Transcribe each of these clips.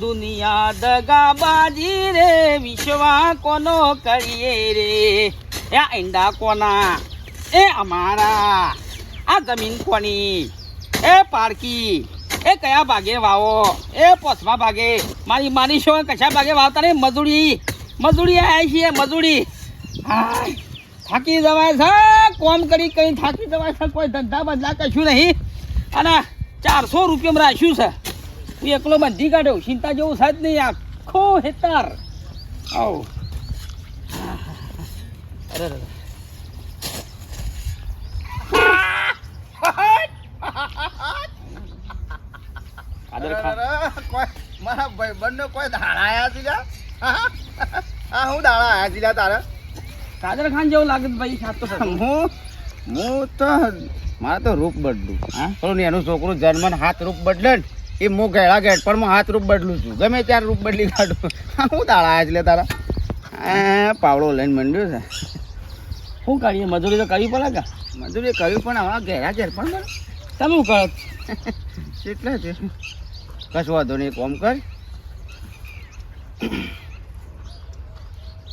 દુનિયા દગાબાજી રે, વિશ્વા કોનો કરીએ રે? એ ઈંડા કોના? એ અમારા. આ જમીન કોની? એ પારકી. એ કયા ભાગે વાવો? એ પોસમા ભાગે. મારી મારી શો કશા ભાગે વાવતા નહીં? મજૂરી. મજૂરી આવી છીએ, મજૂરી. થાકી જવાય છે? કોમ કરી કઈ થાકી જવાય છે? કોઈ ધંધા બંધા કશું નહીં. અને ચારસો રૂપિયામાં રાખ્યું છે. હું એકલો બંધી કાઢ્યો ચિંતા જેવું સાહેબ નહીં. આખો હેતાર. આવો. અરે મારા ભાઈબંધનો કોઈ દાડા આયા છે હા? હા હું દાડા આયા લ્યા તારે? કાદર ખાન જેવું લાગે છે ભાઈ સાચો સાચો. હું હું તો મારા તો રૂપ બદલું. હા? પેલું એનું છોકરું જન્મન હાથ રૂપ બદલે ને. એ મો ગેળા ગેટ પણ હું હાથ રૂપ બદલું છું. ગમે ત્યારે રૂપ બદલી કાઢું. હા, હું આયા છે તારા. પાવડો લઈને મંડ્યો છે. શું કરીએ મજૂરી તો કરવી પડે કે? મજૂરી કર્યું પણ હવે ઘેરા ઘેર પણ મળે તમે શું કરો? એટલે છે કશું વાંધો નહીં કોમ કર.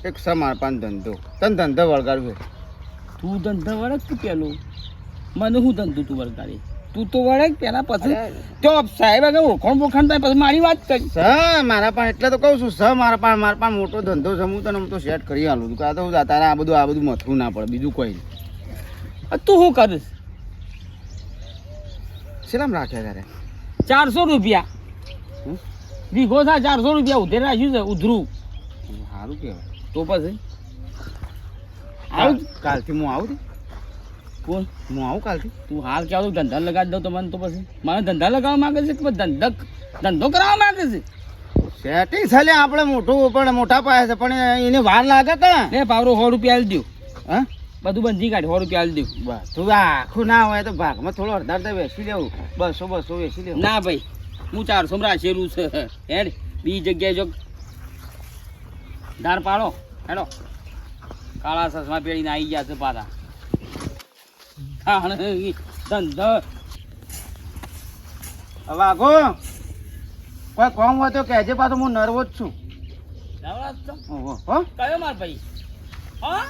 એક સમાર પાન ધંધો. તને ધંધો વળગાડવું તું ધંધા વળગ કે પેલું? મને શું ધંધું તું વળગાડી? તું તો વળે પેલા પછી તો સાહેબ આગળ ઓળખાણ બોખાણ થાય પછી મારી વાત કરી. સ મારા પણ એટલે તો કહું છું સ મારા પણ મારા પણ મોટો ધંધો છે હું તને હું તો સેટ કરી આલું છું. કાં તો તારે આ બધું આ બધું મથવું ના પડે બીજું કોઈ નહીં. તું શું કરીશ? શેલામ રાખ્યા તારે? ચારસો રૂપિયા? વીઘો થા ચારસો રૂપિયા ઉધેર રાખ્યું છે ઉધરું. સારું કહેવાય. તો પછી? આવું કાલથી હું આવું છું? કોણ હું આવું કાલથી? તું હાલ કે આવું? ધંધા લગાવી દઉં તો મને તો પછી. મારે ધંધા લગાવવા માંગે છે કે ધંધા ધંધો કરાવવા માંગે છે? સેટિંગ છે લે આપણે મોટું પણ મોટા પાયા છે પણ એને વાર લાગે કે? એ પાવરો સો રૂપિયા આલી દઉં હા? બધું બંધી કાઢ સો રૂપિયા આલી દઉં બસ તું આખું ના હોય તો ભાગમાં થોડો અડધા અડધા વેચી લેવું. બસો બસો વેચી લેવું. ના ભાઈ હું ચારસો માં રાખેલું છે. હેડ બીજી જગ્યાએ જો. ધાર પાડો. હેડો. કાળા સસમા પેઢીને આવી ગયા છે પાછા. કારણ ધંધો. વાઘો કોઈ કોમ હોય તો કહેજે પાછો હું નર્વો જ છું. કયો માર ભાઈ? હા?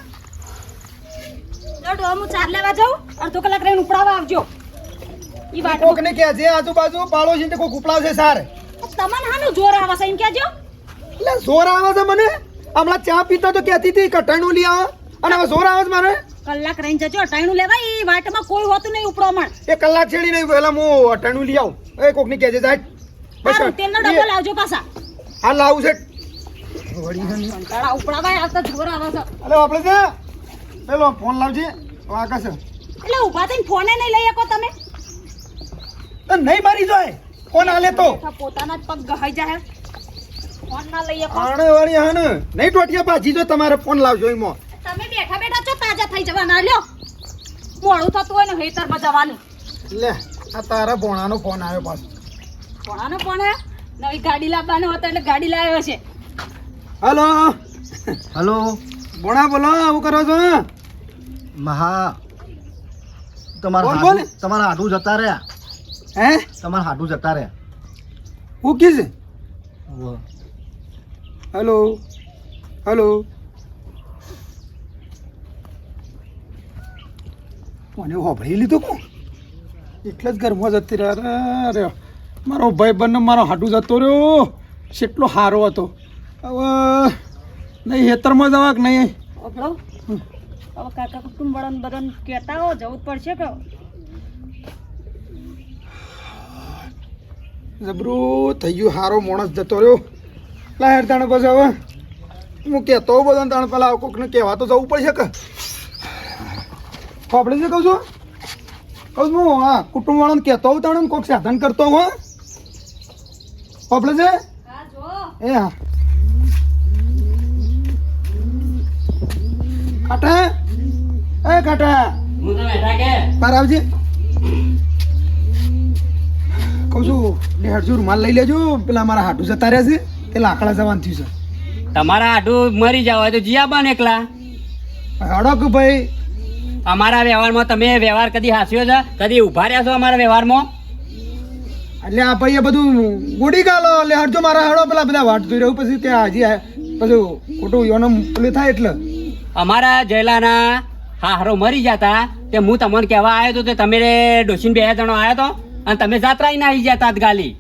દોડો હું ચાર લેવા જાઉં. અડધો કલાક રહીને ઉપડાવવા આવજો. ઈ વાટ કોકને કહેજે આજુબાજુ પાડોશી ને કોઈ ઉપલાવશે સાર. તમને હાનું જોર આવે છે એમ કહેજો. એટલે જોર આવે છે મને? હમણાં ચા પીતા તો કહેતી હતી કટાણું લઈ આવો. અને હવે જોર આવે છે મને કલાક રહીને જજો અટાણું લેવા એ વાટમાં કોઈ હોતું નહીં ઉપડાવણ એ કલાક છેડી નહીં પેલા હું અટાણું લઈ આવું. એ કોકને કહેજે સાહેબ બસ તેલનો ડબ્બો લાવજો પાછા. હા લાવું છે. કંટાળા ઉપડાવા આવતા જોર આવે છે. અરે આપણે છે? પેલો ફોન લાવજે. આકાશ એટલે ઊભા થઈને ફોને નહીં લઈ શકો તમે. તો નહીં મારી જોય. ફોન આલે તો. પોતાના જ પગ ગહાઈ જાય. ફોન ના લઈ શકો. આણે વાળી નહીં ટોટિયા પાછી જો તમારે ફોન લાવજો એમાં. છો જવાના લ્યો. મોડું થતું હોય ને હેતરમાં જવાનું. લે આ તારા ભોણાનો ફોન આવ્યો પાછો. ભોણાનો ફોન આવ્યો નવી ગાડી લાવવાનો હતો એટલે ગાડી લાવ્યો છે. હલો? હલો? ભોણા બોલો આવું કરો છો? મહા તમારા બોલ, તમારા હાડું જતા રહ્યા. હે? તમારા હાડું જતા રહ્યા. હું કી છે? Hello hello? હલો? મને હોભળી લીધું કો એટલે જ ઘરમાં જતી રહ્યા. અરે મારો ભાઈ બંને મારો હાડું જતો રહ્યો. કેટલો સારો હતો. હવે નહીં હેતરમાં જવા કે નહીં હવે કાકા કુટુંબ વાળાને બધાને કહેતા હો જવું જ પડશે કે. જબરું થઈ ગયું સારો માણસ જતો રહ્યો. લા હેર તાણે પછી હવે. હું કહેતો બધાને તાણે પેલા કોકને કહેવા તો જવું પડશે કે. આપણે છે કહું છું? કહું છું હું હા કુટુંબ વાળાને કહેતો હોઉં તાણે કોઈક સાધન કરતો હું. આપણે છે? એ હા. કાટા એ કાટા હું તો બેઠા કે? બહાર આવજે. કહું છું હરજુ રૂમાલ લઈ લેજો પેલા મારા હાડું જતા રહ્યા છે તે લાકડા જવાનું થયું છે. તમારા આટું મરી જાવ તો જીયા બન એકલા. હડો કે ભાઈ અમારા વ્યવહારમાં તમે વ્યવહાર કદી હાસ્યો છે? કદી ઊભા રહ્યા છો અમારા વ્યવહારમાં? એટલે આ ભાઈ બધું ગોડી ગાલો એટલે હરજો મારા હળો પેલા બધા વાટતું રહ્યું પછી ત્યાં હજી પછી ખોટું યોનો પેલું થાય એટલે. અમારા જયલાના હારો મરી જતા તે હું તમને કહેવા આવ્યો તો તે તમે ડોસીન બે જણો આવ્યો હતો અને તમે જાત્રા ના આવી જતા ગાલી.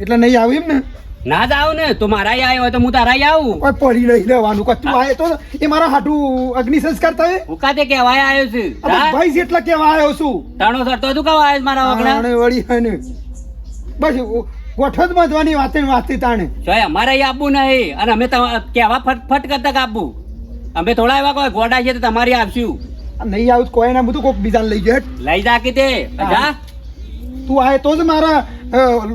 એટલે નહીં આવ્યું એમ ને ના જ આવું ને તો મારા આવ્યો હોય તો હું તારા આવું. કોઈ પડી નહીં રહેવાનું. કોઈ તું આવે તો એ મારા હાટું અગ્નિ સંસ્કાર થાય? હું કાતે કહેવાય આવ્યો છું. તો હા? ભાઈ જેટલા કેવા આવ્યો છું. તાણો સરતો તું કહેવા આવ્યો મારા વગડા અને વળી હે ને. બસ ગોઠો જ બાંધવાની વાતે વાતે તાણે. જોય અમારે આપવું નહીં અને અમે કહેવા ફટ ફટ કરતા આપવું અમે થોડા એવા કોઈ ગોડા છે તો તમારી આપશું. નહીં આવું તો કોઈ ના બધું કોઈક બીજાને લઈ જાય લઈ જા કે તે જા. તું આવે તો જ મારા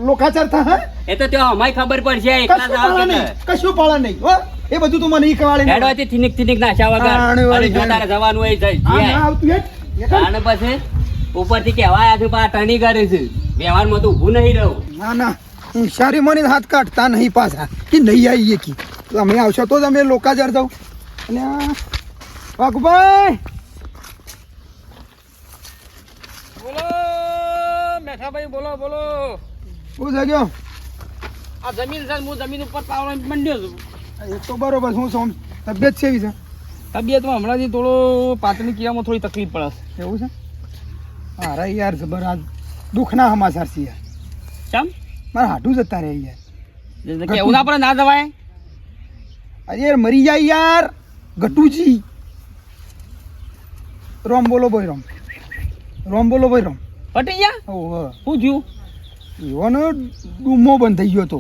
લોકાચાર થા થાય એ તો ત્યાં અમારી ખબર પડશે એકલા કશું જ આવો પાળા કે કશું પાળા નહીં હો? એ બધું તું મને ઈ કવાળે હેડો થી થિનિક થીનિક નાખ્યા વગર. આણે અને જો તારે જવાનું હોય જઈ આ ના આવતું. હેઠ. અને પછી ઉપરથી કહેવાય છે આ ટણી કરે છે. વ્યવહારમાં તો ઊભું નહીં રહું. ના ના હોશિયારી મને હાથ કાઢતા નહીં પાછા કે નહીં આવીએ કી. તમે આવશો તો જ અમે લોકાચાર જાઉં અને વાઘભાઈ! બોલો મેઠાભાઈ બોલો બોલો. શું થઈ ગયો આ જમીન છે હું જમીન ઉપર પાવર મંડ્યો છું. એ તો બરોબર શું સોમ તબિયત છે એવી છે? તબિયતમાં હમણાંથી થોડો પાતળી કિયામાં થોડી તકલીફ પડે એવું છે? અરે યાર જબર આ દુઃખના સમાચાર છે યાર. ચમ? મારા હાટું જતા રહે યાર. કેવું ના પડે ના જવાય? અરે યાર મરી જાય યાર. ગટુજી રોમ બોલો ભાઈ રોમ. રોમ બોલો ભાઈ રોમ. પટી ગયા? ઓહો શું થયું? એવાનો ડૂમો બંધ થઈ ગયો હતો.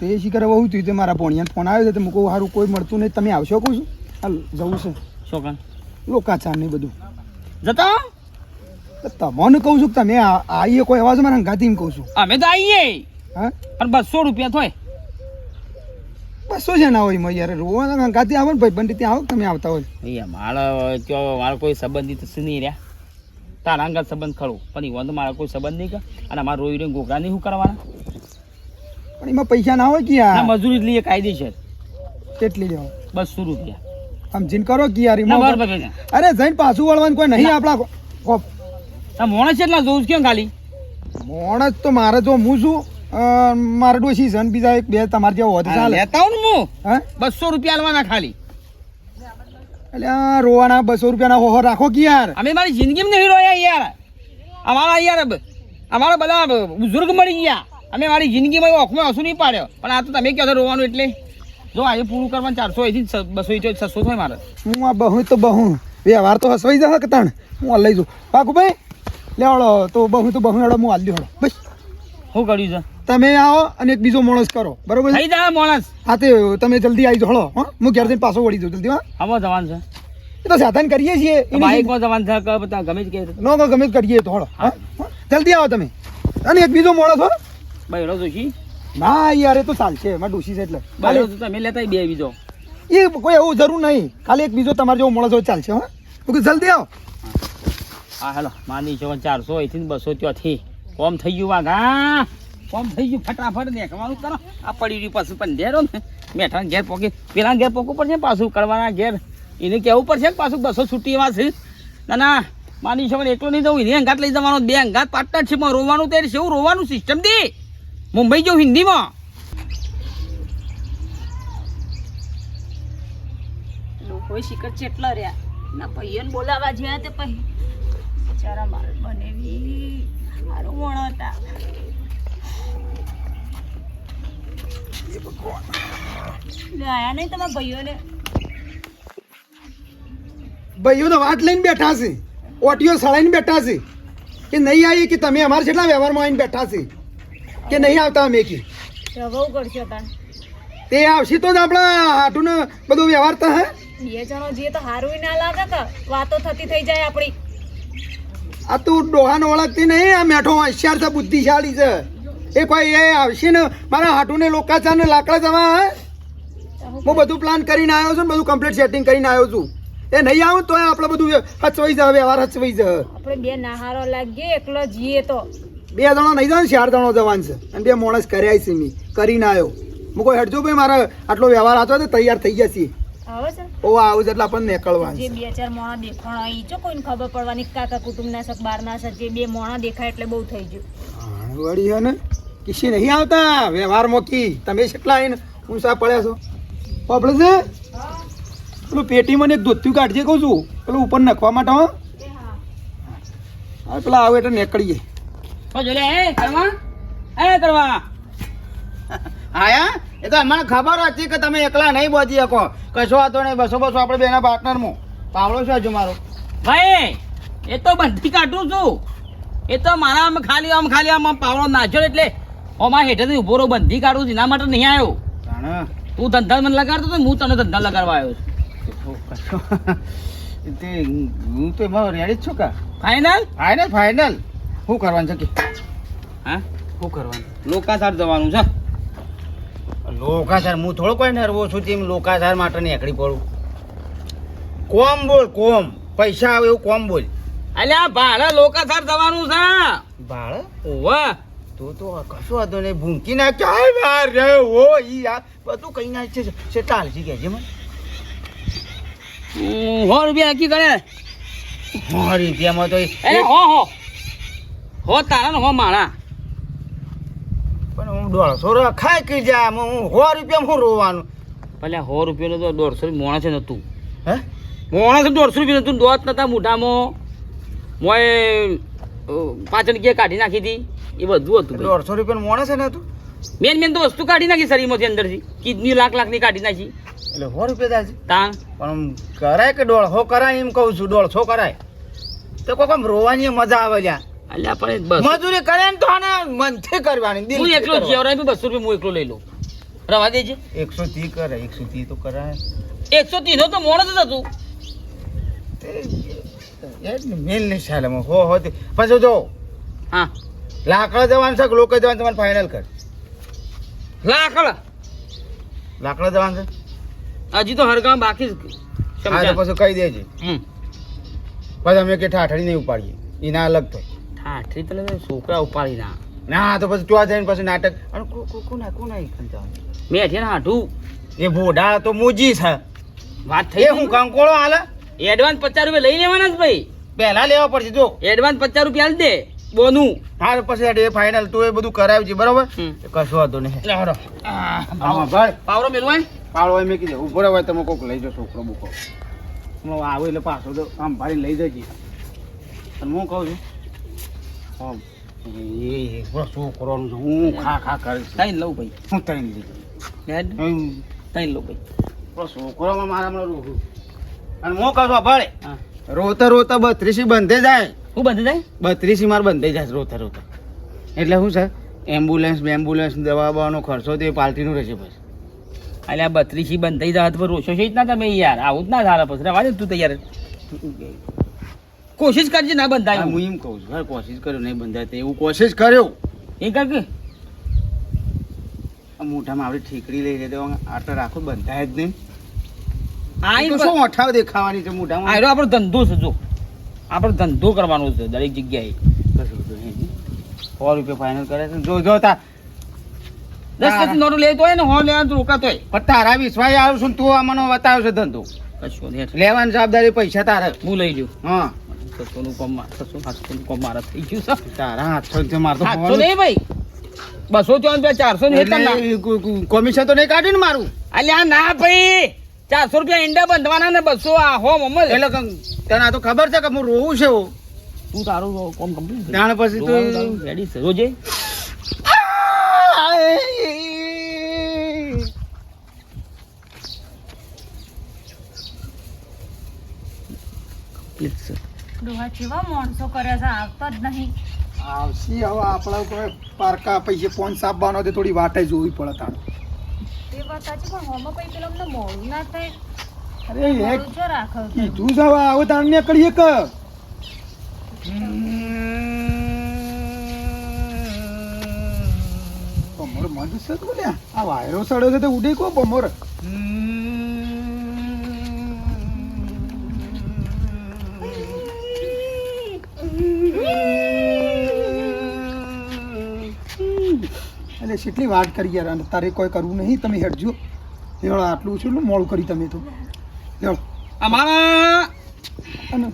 તે શિખર બહુ થયું તે મારા ભોણિયાને ફોન આવ્યો તો મૂકો સારું કોઈ મળતું નહીં. તમે આવશો? કહું છું. હાલ જવું છે. શોકન લોકાચાર નહીં બધું. જતા? તમને કહું છું કે તમે આવીએ કોઈ અવાજ મારા ગાતી કહું છું. અમે તો આવીએ હા? પણ બસો રૂપિયા થોય બસો છે ના હોય યાર. રોવા ગાતી આવો ને ભાઈ બંધ ત્યાં આવો તમે આવતા હોય? અહીંયા મારા કયો મારા કોઈ સંબંધિત સુની રહ્યા. તારા અંગત સંબંધ ખરો. પણ ઈવન તો મારા કોઈ સંબંધ નહીં કે. અને મારા રોઈ રોઈ ગોગરા નહીં શું કરવાના પણ એમાં પૈસા ના હોય કે યાર મજૂરી લઈએ કાયદેસર કેટલી લેવા? બસો રૂપિયા. સમજીને કરો કે યાર અરે જઈને પાછું વળવાનું કોઈ નહીં આપણા આ મોણસ એટલા જોઉં કેમ ખાલી? મોણસ તો મારે જો હું છું મારે ડોસી છે બીજા એક બે તમારે જેવો હોત લેતા હું? હા? બસો રૂપિયા આલવાના ખાલી. એટલે રોવાના બસો રૂપિયાના હોહો રાખો કે યાર? અમે મારી જિંદગીમાં નહીં રોયા યાર. અમારા યાર અમારા બધા બુઝુર્ગ મળી ગયા. અમે મારી જિંદગીમાં ઓખમાં હસું નહીં પાડ્યો. પણ આ તો તમે કહો છો રોવાનું એટલે. જો આજે પૂરું કરવાનું ચારસો એથી બસો છસો થાય મારે. હું આ બહુ તો બહુ. વ્યવહાર તો હસવાઈ જશે કે તણ? હું લઈ જાઉં. પાકુભાઈ લેવડો તો બહુ તો બહુ હેડો હું હાલ હળો બસ. શું કર્યું છે? તમે આવો અને એક બીજો માણસ કરો. બરોબર થઈ જાય માણસ. હા તે તમે જલ્દી આવી જોડો હા. હું ઘેર જઈને પાછો વળી જાઉં. જલ્દી હા. આમાં જવાનું છે. એ તો સાધન કરીએ છીએ. બાઇકમાં જવાનું છે કે બધા ગમે જ કે નો ગમે જ કરીએ તો હળો? જલ્દી આવો તમે. અને એક બીજો માણસ હો. બૈરો જોશી. ના યાર એ તો ચાલશે. એમાં ડૂસી છે એટલે. બૈરો તમે લેતા બે બીજો. એ કોઈ એવું જરૂર નહીં. ખાલી એક બીજો તમારે જેવો માણસ હોય ચાલશે હા. ઓકે જલ્દી આવો. હા હેલો. માની છો ચારસો અહીંથી બસો ત્યાંથી. કોમ થઈ ગયું વાઘા? કોમ થઈ ગયું? ફટાફટ દેખવાનું કરો. આ પડી રહ્યું પાછું પણ ઘેરો ને મેઠા ઘેર પોકી. પેલા ઘેર પોકવું પડશે પાછું કરવાના ઘેર. એને કહેવું પડશે પાછું બસો છૂટી એવા છે. ના ના, માની છો એકલો નહીં જવું. એને અંગાત લઈ જવાનો. બે અંગાત પાર્ટનરશીપમાં રોવાનું તે એવું રોવાનું સિસ્ટમ દે? મુંબઈ જવું હિન્દીમાં. લોકો શિખર ચેટલા રહ્યા? ના ભાઈઓને બોલાવા જ્યાં તે પછી. બિચારા માલ બનેવી. સારું વણ હતા. લે આયા નહીં તમારા ભાઈઓને? ભાઈઓ તો વાત લઈને બેઠા છે. ઓટીઓ સળાઈને બેઠા છે. કે નહીં આવી કે તમે અમારા જેટલા વ્યવહારમાં આવીને બેઠા છે? કે નહીં આવતા અમે કે? તે આવશે તો જ આપણા હાટુનો બધો વ્યવહાર તો હે બે જણો જે તો હારું ના લાગે કે વાતો થતી થઈ જાય આપણી. આ તું ડોહાને ઓળખતી નહીં? આ મેઠો હોશિયાર છે બુદ્ધિશાળી છે. એ કોઈ એ આવશે ને? મારા હાટુને લોકાચાર ને લાકડા જવા હે? બધું પ્લાન કરીને આવ્યો છું ને બધું કમ્પ્લીટ સેટિંગ કરીને આવ્યો છું. એ નહીં આવું તો આપણે બધું હચવાઈ જાય વ્યવહાર હચવાઈ જાય. આપણે બે નાહારો લાગીએ એકલો જઈએ તો. બે જણો નહીં જાવ ચાર જણો જવાનું છે. અને બે માણસ કર્યા છે મેં. કરીને આવ્યો. હું કોઈ હટજો ભાઈ મારા આટલો વ્યવહાર હતો તૈયાર થઈ ગયા છીએ આવે છે ઓ આવું એટલે આપણને નીકળવાનું જે બે ચાર મોણા દેખાણા આવી ચો કોઈને ખબર પડવાની કાકા સક બાર ના સક જે બે મોણા દેખાય એટલે બહુ થઈ ગયું. વળી હે ને કિસી નહીં આવતા. વ્યવહાર મોકી તમે કેટલા આવીને સા પડ્યા છો? આપણે છે? પેલું પેટીમાં ને એક ધોત્યું કાઢજે કહું છું. પેલું ઉપર નાખવા માટે હો. હા પેલા આવે એટલે નીકળીએ. તો જો એ કરવા? એ કરવા? આયા એ તો અમને ખબર હતી કે તમે એકલા નહીં બોધી શકો. કશો વાતો નહીં બસો બસો આપણે બેના પાર્ટનરમાં પાવડો શું હજુ મારો. ભાઈ એ તો બંધી કાઢું છું. એ તો મારા આમ ખાલી આમ ખાલી આમ પાવડો નાખ્યો એટલે ઓમાં હેઠેથી ઊભો રહો બંધી કાઢું છું એના માટે નહીં આવ્યો. તું ધંધા મને લગાડતો તો હું તને ધંધા લગાડવા આવ્યો છું. તે હું તો એમાં રેડી જ છું કા? ફાઈનલ ફાઇનલ ફાઇનલ શું કરવાનું છે કે? હા? શું કરવાનું? લોકાસાર જવાનું છે. લોકાચાર હું થોડો કોઈ નરવો છું તેમ લોકાચાર માટે નીકળી પડું કોમ બોલ કોમ. પૈસા આવે એવું કોમ બોલ. અલ્યા ભાડા લોકાસાર જવાનું છે. ભાળ ઓવા તો તો કશો હતો ને ભૂંકી ના ક્યાંય બહાર રે ઓ ઈ આ બધું કઈ ના છે છે ચાલજી કે છે મને. સો રૂપિયા નક્કી કરે. સો રૂપિયામાં તો હો હો. હો તારા ને હો મારા. હું દોઢસો ખાઈ કે જા હું સો રૂપિયામાં હું રોવાનું? ભલે સો રૂપિયાનું તો દોઢસો મોણસ છે નતું હે? મોણસ છે દોઢસો રૂપિયા નતું દોત નતા મોઢામાં. મોય પાછળ કે કાઢી નાખી હતી. એ બધું હતું દોઢસો રૂપિયા મોણે છે ને હતું મેન મેન તો વસ્તુ કાઢી નાખી શરીરમાંથી અંદરથી. કિડની લાખ લાખની કાઢી નાખી. એટલે સો રૂપિયા થાય તાણ. પણ આમ કરાય કે દોઢસો કરાય? એમ કહું છું દોઢસો કરાય. તો કોઈ આમ રોવાની મજા આવે લ્યા. અલ્યા પણ બસ. મજૂરી કરે ને તો આને મનથી કરવાની હું દિલથી એકલો. જીવરાય બસો રૂપિયા હું એકલો લઈ લઉં. રવા દેજે. એકસો ત્રીસ કરે એકસો થી તો કરાય. એકસો ત્રીસો તો મોણ જ હતું. ને, મેલ નહીં ચાલે હો હો. પછી જો હા. લાકડા જવાનું છે લોકો જવાનું તમારે ફાઇનલ કર. લાકડા. લાકડા જવાનું છે? હજી તો હરગામ બાકી જ હા પછી કહી દેજે. હમ. પછી અમે કે ઠાઠડી નહીં ઉપાડીએ. એના અલગ તો ઠાઠરી તને તો છોકરા ઉપાડી ના ના તો પછી ચોવા જઈને પછી નાટક અને કોના કોના મેં છે ને હાઠું એ ભોડા તો મોજી છે. વાત થઈ હું કંકોળો હાલે? એડવાન્સ પચાસ રૂપિયા લઈ લેવાના જ ભાઈ. પહેલા લેવા પડશે જો. એડવાન્સ પચાસ રૂપિયા આલ દે બોનું. હા પછી એ ફાઇનલ તું એ બધું કરાવ્યું છે બરાબર. કશું વાંધો નહીં. એટલે પાવરો. મેળવાય પાવરો મેં કીધું ઊભો રહેવાય તમે કોક લઈ જાઓ છોકરો બોકો હું આવું એટલે પાછો તો આમ ભાઈ લઈ જજે. પણ હું કહું છું એ એ છોકરોનું હું ખા ખા કરીશ તઈ લઉં ભાઈ. હું તઈ લઈ હેડ. લઉં. ભાઈ. છોકરોમાં મારા હમણાં રોહું અને હું કહું હા. રોતા રોતા બત્રીસી બંધે જાય. હું બંધ જાય? બત્રીસી માર બંધે જાય રોતા રોતા. એટલે શું છે? એમ્બ્યુલન્સ બેમ્બ્યુલન્સ દવા બવાનો ખર્ચો તે પાર્ટીનું રહેશે પછી. આ બત્રીસી બંધ થઈ જાય તો રોશો છે જ ના તમે યાર. આવું જ ના સારા પછી રવા દે તું તૈયાર. કોશિશ કરજે ના બંધાય હું એમ કહું છું કોશિશ કર્યો નહીં બંધાય એવું કોશિશ કર્યો. એ કર કે. મોઢામાં આપણે ઠીકડી લઈ તો આટલા રાખો બંધાય જ નહીં. આ શું અઠાવ દેખાવાની છે મોઢામાં? આયરો આપણો ધંધો છે જો. આપણો ધંધો કરવાનો છે દરેક જગ્યાએ. કશું તો સો રૂપિયા ફાઇનલ કરે છે જો જો તા. દસ દસ નોટો લેતો હોય ને હો લેવાનું રોકાતો હોય. પણ તારા વિશ્વાસ આવ્યો છું તું આ મને બતાવ્યો છે ધંધો. કશું લેવાની જવાબદારી પૈસા તારા. હું લઈ લઉં હા. છસોનું કોમ છસો સાતસોનું કોમ મારા થઈ ગયું છે. તારા હાથસો છે મારતો સાતસો નહીં ભાઈ. બસો ચોન ચારસો ને હેતર કોમિશન તો નહીં કાઢ્યું ને મારું? અલ્યા ના ભાઈ. ચારસો રૂપિયા ઈંડા બંધવાના ને બસો આ હો મમ્મદ એટલે તને તો ખબર છે કે હું રોવું છે તું તારું કોમ કમ્પ્લીટ જાણ પછી તો રેડી છે. રોજે? complete છે. ડોહા કેવા માણસો કરે છે આવતા જ નહીં. આવશી હવે આપણા કોઈ પારકા પૈસે ફોન સાપવાનો તે થોડી વાટે જોવી પડે તાણ. તે વાત સાચી પણ હોમાં પછી પેલો અમને મોડું ના થાય. અરે એક કીધું છે હવે આવો તાણ ને કરીએ કે. બમોર મન છે તો આ વાયરો સડ્યો છે તે ઉડે કો બમોર. એટલે કેટલી વાત કરી યાર અને તારે કોઈ કરવું નહીં તમે હેડજો. લેવડો આટલું છે મોડું કરી તમે તો. લેવડો અમારા અને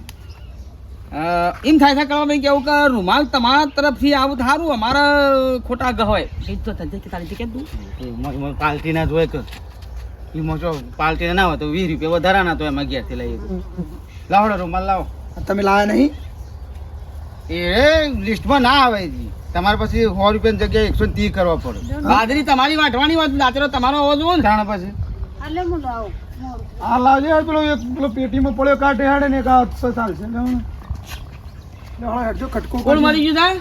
એમ થાય છે કરવા કેવું કે રૂમાલ તમારા તરફથી આવું સારું અમારા ખોટા ગહોય તો તને કે તારી કેમ તું. પાલટી ના જોઈ કે. એ મોજો પાલટી ના હોય તો વીસ રૂપિયા વધારા ના તો એમાં ઘેરથી લઈએ તો. લાવડો રૂમાલ લાવો. તમે લાવ્યા નહીં? એ લિસ્ટમાં ના આવે જી. તમારે પછી સો રૂપિયાની જગ્યાએ એકસો ત્રીસ કરવા પડે. બાજરી તમારી વાંટવાની વાત દાતરો તમારો હોવો જોઈએ ને. જાણે પછી. હું લાવજે પેલો એક પેલો પેટીમાં પડ્યો કાઢે હાડે ને એક હાથસો ચાલશે. કટકો કોણ કરજો. ગયું તા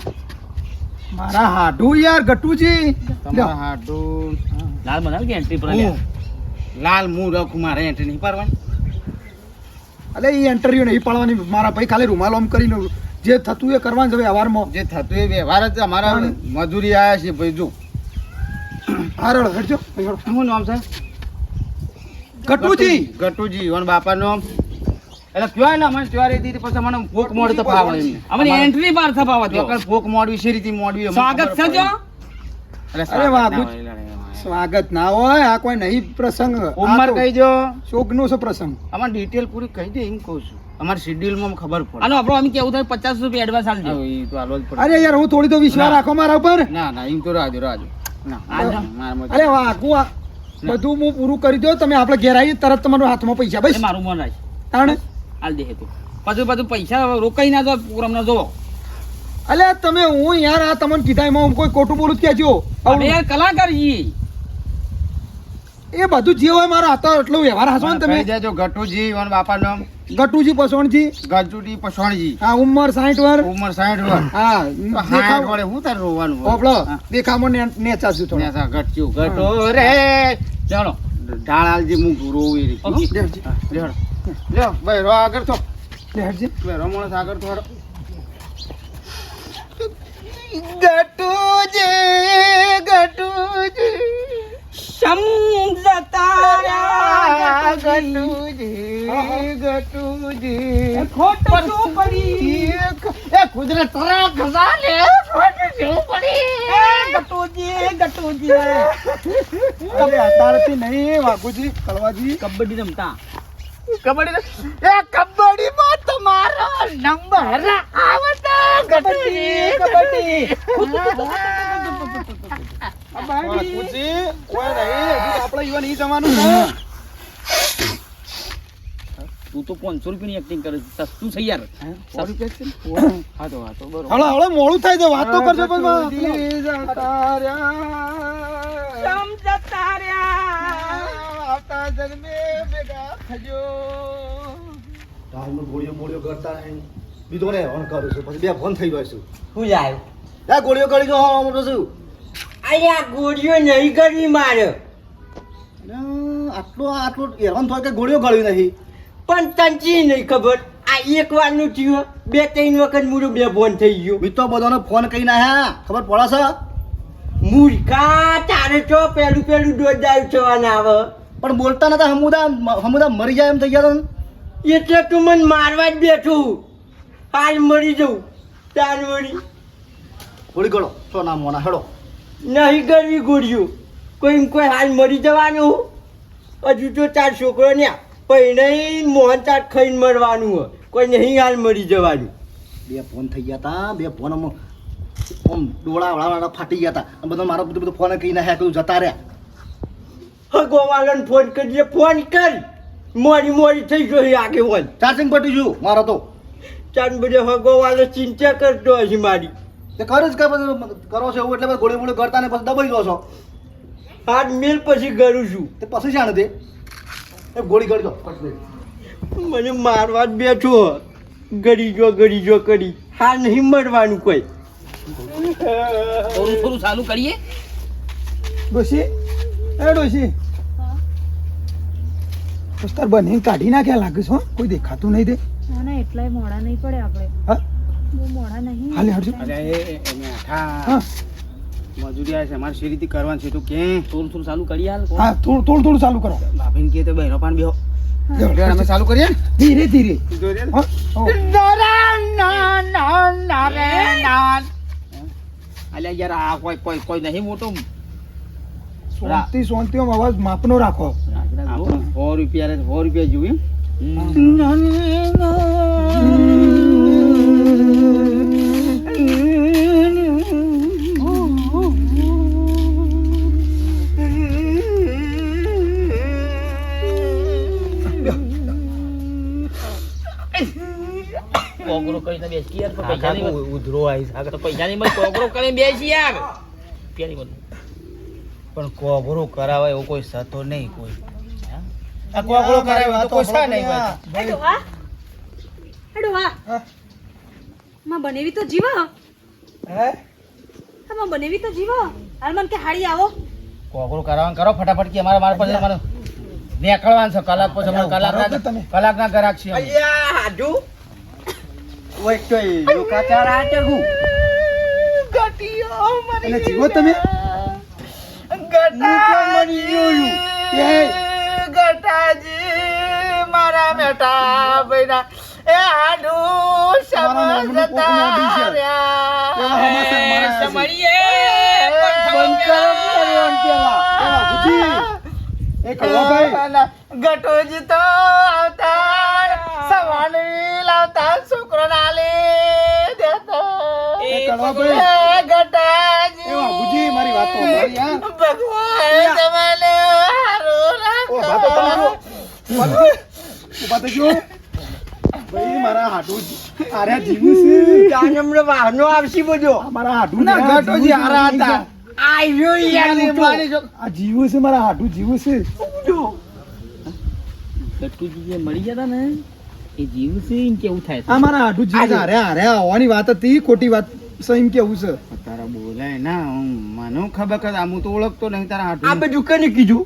મારા હાડું યાર ગટુજી. તમારા હાટું લાલ બનાવ કે એન્ટ્રી પર લાલ મું રખું મારે એન્ટ્રી નહીં પાડવાની. અલે એ ઇન્ટરવ્યુ નહીં પાડવાની. મારા ભાઈ ખાલી રૂમાલ આમ કરીને જે થતું એ કરવાનું છે વ્યવહારમાં જે થતું એ વ્યવહાર જ અમારા મજૂરી આયા છે ભાઈ જો. હારળ હટજો શું નામ છે? ગટુજી. ગટુજી. ઓન બાપા નું એટલે કયો ને મને ત્યારે દીધી પછી મને ભૂખ મોડ તો ફાવડે અમને એન્ટ્રી બાર થપાવા દો ચોક્કસ ભૂખ મોડવી છે રીતે મોડવી સ્વાગત ખબર છે જો. અરે વાહ, સ્વાગત ના હોય, ના આ કોઈ નહીં પ્રસંગ. ઉંમર કહી દો શોકનો છે પ્રસંગ. અમાર ડિટેલ પૂરી કહી દે એમ કહું છું. અમારે શેડ્યુલમાં ખબર પડે. અને આપણો અમે કેવું થાય? પચાસ રૂપિયા એડવાન્સ આપજો. એ તો આલવો જ પડે. અરે યાર હું થોડી તો વિશ્વાસ. રાખો મારા ઉપર. ના ના એમ તો રાજો રાજો. અરે વાહ આખું બધું હું પૂરું કરી દો તમે આપણે ઘેર આવીએ તરત તમારા હાથમાં પૈસા બસ. મારું મન રાખ કારણ હાલ દે તું પાછું પાછું પૈસા રોકાઈ ના દો પ્રોગ્રામ ના જોવો. અલે તમે હું યાર આ તમને કીધા એમાં કોઈ ખોટું બોલું જ કહેજો અમે યાર કલાકાર છીએ એ બધું જે હોય મારા હાથો એટલો વ્યવહાર હાસો ને તમે. દેજો ગટુજી ઓન બાપા નામ ગટુજી પસોણજી ગટુજી પસવાણજી હા ઉંમર 60 વર ઉંમર 60 વર્ષ હા તો દેખાવ વડે હું તારે રોવાનું ઓપળો હોભળો હા. નેચા છું થોડો નેસા ગટચ્યું. ગટો રે ચાલો ઢાળાલજી મુ રોવું એ રીતે. ઓકે. લેવજી. હા, લ્યો. ભાઈ, રો આગળ થો. લે હેડજે. ભાઈ, રો માણસ આગળ થો, હેડો. સમજતા ગટુજી, ખોટું શું પડી એ કુદરત તારા ખજા લે, ખોટું શું પડી? ગટુજી ગટુજી અરે અતારથી નહીં વાઘુજી કળવાજી કબડ્ડી. રમતા કબડ્ડી. એ કબડ્ડીમાં તમારો નંબર આવતો ગટુજી કબડ્ડી વાઘુજી કોઈ નહીં હજી આપણે ઈવન ઈ જવાનું છે તું તો પાંચસો રૂપિયાની એક્ટિંગ કરે છે. સસ્તું છે? યાર છે હળો હળો મોડું થાય છે વાતો કરજો પછી ગટુજી જતા રહ્યા. સમજતા રહ્યા. આવતા જન્મે ભેગા થજો. હાલમાં ગોળીઓ કરતા બીજો ને ઓન કરું છું? પછી બે ફોન થઈ ગયો છું. હું જાય. એ ગોળીઓ કરી જો હા મોટો છું અહીંયા ગોળીઓ નહીં કરવી મારે. આટલો આટલો હેરાન થાય કે ગોળીઓ ગળવી નહીં. પણ તંચી નહીં ખબર? આ એક વારનું થયું બે ત્રણ વખત મૂળું બે ફોન થઈ ગયું. મેં તો બધાને ફોન કરીને આયા. ખબર પડે છે? મૂર્ખા તારે તો પેલું પેલું દોડાયું થવાના આવે? પણ બોલતા નતા હમુદા હમુદા મરી જાય એમ થઈ ગયા એટલે તું મને મારવા જ બેઠું. હાલ મરી જવું તાર મરી ગોળી ગળો. સો ના મોના હેડો. નહીં કરવી ગોળીઓ કોઈ કોઈ હાલ મરી જવાનું. હજુ તો ચાર છોકરો ને પહેણાઈ મોહન ચાટ ખાઈને મરવાનું હોય. કોઈ નહીં હાલ મરી જવાનું. બે ફોન થઈ ગયા હતા બે ફોન આમ ડોળા વાળા ફાટી ગયા હતા બધા મારો બધું બધું ફોન કરીને હે કીધું જતા રહ્યા. ગોવાલન ફોન કરીએ ફોન કર. મોડી મોડી થઈ ગયો આગે હોય. ચાર્જિંગ પટી ગયું મારો તો. ચાંદ બધે હગોવાલો ચિંતા કરતો હશે મારી. તે કરે જ કરો છો એવું એટલે પછી ગોળી ગોળી કરતા ને પછી દબાઈ ગયો છો. આઠ મિલ પછી કરું છું. તે પછી જાણે તે એ ગોળી કરજો દો મને મારવા જ બેઠો ગરી જો ગરી જો કરી હા નહીં મરવાનું કોઈ. થોડું થોડું ચાલુ કરીએ. ડોશી એ ડોશી. તાર બને કાઢી નાખ્યા લાગે છે હો. કોઈ દેખાતું નહીં દે ના ના એટલાય મોડા નહીં પડે આપણે. હા? હાલે હટજો અરે એ એ- એને આઠા મજૂરી આવે છે અમારે રીતે કરવાનું છે તું કે? થોડું થોડું ચાલુ કરી હાલ હા થોડું થોડું થોડું ચાલુ કરો. બાપીને કહે તો બહેનો પાન બેહો. અમે ચાલુ કરીએ ધીરે ધીરે. અલ્યા યાર આ કોઈ કોઈ કોઈ નહીં મોટો. શાંતિ શાંતિ અવાજ માપનો રાખો. સો રૂપિયા સો રૂપિયા જોયું કોગરો કરીને બેસી યાર તો પૈસા નહીં ઉધરો આવી તો પૈસા નહીં મળે કોગરો કરીને બેસી યાર. પેલી બધું પણ કોગરો કરાવે એવો કોઈ સતો નહીં કોઈ. આ કોગરો કરાવે તો કોઈ સા નહીં ભાઈ હેડો હા. હેડો હા. માં બનેવી તો જીવો. હે? માં બનેવી તો જીવો. હાલ મને કે હાડી આવો. કોગરો કરાવવાનું કરો ફટાફટ કે અમારે મારા પાસે મારે નીકળવાનું છે. કલાક પછી અમારે કલાક ના કલાકના ના છીએ અમે. હાજુ. ઓય ચારા આટે અને જીવો તમે? મરી ગયું એ ગટાજી મારા બેટા ભાઈના. એ હાડુ મારા નામનું કોક મોઢું છે. એવા હમાસર મારા છે. મળીએ બંધ કરો કર્યો પેલા એ બાપુજી, એ કડવાભાઈ, ગટોજી તો આવતા સવાણી લાવતા છોકરો નાલી એ મારી વાત તો સાંભળી યાર. ભગવાન તમને હારું ઓ, વાત તો રાખો. સાંભળો. ઊભા ભાઈ, મારા હાડું જીવું છે. ત્યાં હમણાં વાહનો આવશે બધો મારા હાડું ના, જીવું છે. હતા. આવ્યો યાર યાર, મોટો. મારી જો- આ જીવું છે મારા હાડું જીવું છે ગટુજી જે મળી જતા ને એ જીવ છે કેવું થાય આ મારા હાડું જીવું છે હારે હારે આવવાની વાત હતી ખોટી વાત એમ કેવું છે? તારા બોલાય ના હું મને ખબર કે આમ તો ઓળખતો નહીં તારા આ બધું કને કીધું?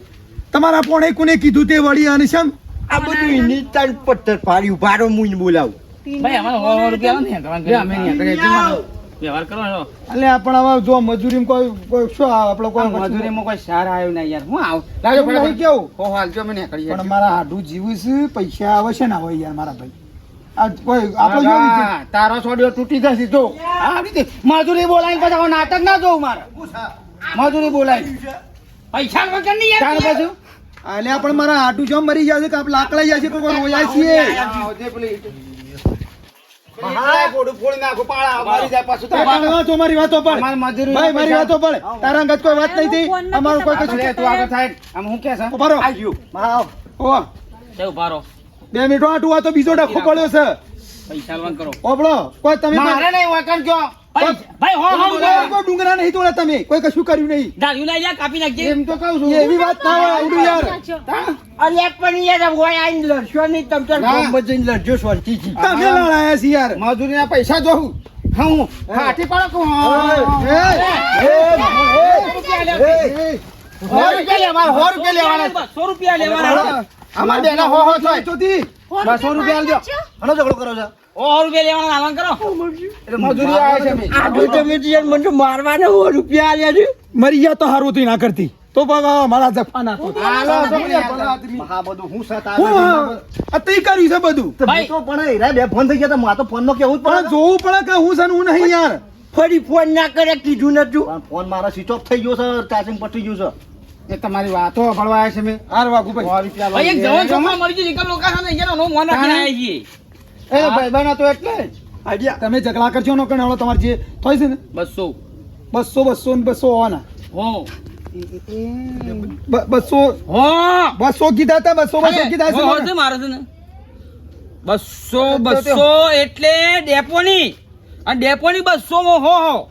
તમારા પોણે કોને કીધું તે વળી અને શમ? આ બધું એની તાન પથ્થર પાડ્યું ભારો મુઈને બોલાવું. ભાઈ અમારે સો સો રૂપિયા ને કરવાનું અમે અહીંયા કરે વ્યવહાર કરવાનો એટલે આપણે હવે જો મજૂરીમાં કોઈ કોઈ શું આપણે કોઈ મજૂરીમાં કોઈ સાર આવ્યો નહીં યાર. હું આવ? ફટાફટ. કેવું? હો નીકળીએ પણ મારા હાડું જીવું છે પૈસા આવે ને હોય યાર મારા ભાઈ. તારો સોડિયો તૂટી જશે જો. મજૂરી પછી નાટક ના મારે. મજૂરી બોલાવી પૈસા વગર નહીં યાર. પછી. અલ્યા પણ મારા હાડું જો મરી જાય છે લાકડા કોઈ રોયા છીએ? વાતો ભાઈ મારી વાતો પણ તારા અંગત કોઈ વાત નહીં થઈ અમારું કોઈ કશું તું આગળ થાય. આમ હું કે છે? ઊભા રહો. ઓ જય ઊભા રહો. બે મિનિટ આટું આ તો બીજો ડખો પડ્યો છે. પૈસા વગર કરો. ઓબળો કોઈ તમે મારે નહીં વળકણ કયો. ભાઈ ભાઈ હો હો કોઈ- કોઈ ડુંગરા નહીં તોડ્યા તમે. કોઈ કશું કર્યું નહીં. દારૂ લઈ જા કાપી નાખજે. એમ તો કહું છું. એવી વાત ના હોય આવડું યાર. અલ્યા પણ યાર હોય આઈને લડશો નહીં તમ તાર ના. જઈને લડજો શાંતિથી તમે લડાયા છે યાર. મજૂરીના પૈસા જોઉં. હું ફાટી પડો કે હું? એ, સો રૂપિયા લેવાના, સો રૂપિયા લેવાના. બસો રૂપિયા લેવાના અમારે બેના હો હો થાય. ચોથી. બસો રૂપિયા આલજો. હલો ઝઘડો કરો છો સો રૂપિયા લેવાના આલન કરો એટલે મજૂરી આવે છે અમે. આ તો તમે યાર મને તો મારવાના રૂપિયા આલ્યા છે મરી ગયા તો હારું હતું ના કરતી તો બગા મારા જફા ના તો હાલો, તો મને યાદ આવે. હા બધું હું સાથ આ- આ કર્યું છે બધું ભાઈ. તો પણ હીરા બે ફોન થઈ ગયા તો મારે તો ફોન નો કેવું પડે જોવું પડે કે હું છે ને હું નહીં યાર ફરી ફોન ના કરે કીધું નતું પણ ફોન મારા સ્વિચ ઓફ થઈ ગયો છે ચાર્જિંગ પટી ગયું છે એ તમારી વાતો સાંભળવા આવ્યા છે મેં. હાર વાગુ ભાઈ. ભાઈ એક જવાન છોકરા મરી ગયો નીકળ લોકો એનો નો મોન રાખીને આયા છીએ. એ ભાઈબંધ તો એટલે આઈડિયા આડિયા. તમે ઝઘડા કરજો નો કણે હાલો તમારે જે થાય છે ને. બસો. બસો બસો ને બસો ઓના હો. બસો. હો. બસો કીધા હતા બસો બસો કીધા છે મારે છે ને. બસો બસો એટલે ડેપોની. અને ડેપોની બસો માં હો હો.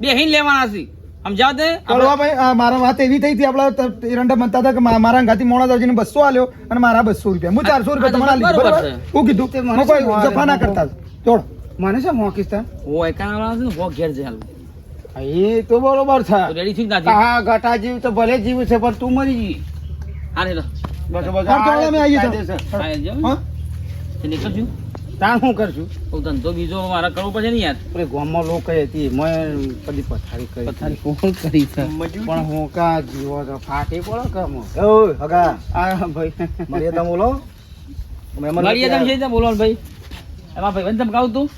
બેહીન લેવાના છે. મારા વાત એવી થઈ હતી આપડા એરંડા બનતા હતા કે મારા ગાતી મોડા દાજીને બસો આલ્યો અને મારા બસો રૂપિયા. હું ચારસો રૂપિયા તમારા લીધું. બરાબર હું કીધું હું કોઈ જફા ના કરતા જોડ. મને છે મોકીસ્તાન હો એકાણા છે હો ઘેર જાય એ તો બરોબર છે. રેડી થયું નાથી હા ઘટા જીવ તો ભલે જીવ છે પણ તું મરી જી હા રે બસ બસો. અમે આવીએ છીએ. કાયદેસર. તાણ શું કરશું? તો ધંધો બીજો મારે કરવો પડશે ને યાર. પણ ગામમાં લોકો હતી મેં કદી પથારી કરી પથારી કોણ કરી છે? પણ હું કા જીવો તો ફાટી પડો કામ. ઓય હગા. આ ભાઈ. તમે બોલો. મળીએ છે બોલો ભાઈ. એમાં ભાઈ તમે. કહું તું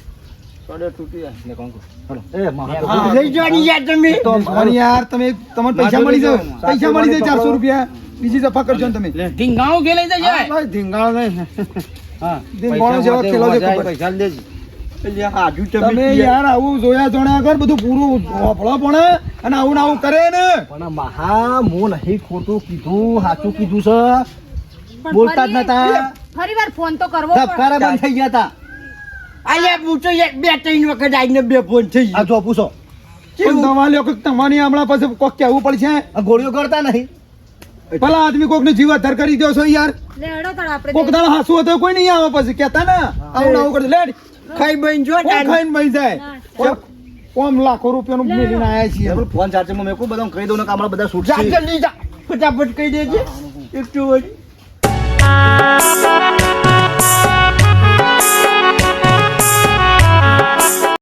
પૈસા મળી જાય પૈસા મળી જાય ચારસો રૂપિયા. બીજી જફા કરજો ને તમે. ધીંગાણું કે લઈ જાય. ભાઈ નહીં. તમે યાર આવું જોયા જોણ્યા કર બધું પૂરું વાપરો પણ અને આવું ને આવું કરે ને. પણ મહા હું નહીં ખોટું કીધું સાચું કીધું છે. બોલતા જ નતા. ફરી વાર ફોન તો કરવો ધબકારા બંધ થઈ ગયા હતા અલ્યા પૂછો બે ત્રણ વખત આવીને બે ફોન થઈ આ જો પૂછો. તમારી હમણાં પાસે કોક કહેવું પડશે. આ ગોળીઓ કરતા નહીં. ભલા આદમી કોક ને જીવાધાર કરી દો છો યાર. લે હેડો તાણ આપણે કોક દાડા હાસુ હતો કોઈ નહીં આવે પછી કેતા ને? આવું ને આવું કરે લેડ. ખાઈ બન જો ખાઈ બઈ જાય? ઓમ કોમ લાખો રૂપિયાનું મેળીને આયા છીએ. આપણે ફોન ચાર્જર મેં મેકું બધા કહી દઉં ને કે બધા છૂટ ચાર્જર છે. જલ્દી જા. ફટાફટ કહી દેજે. એક તો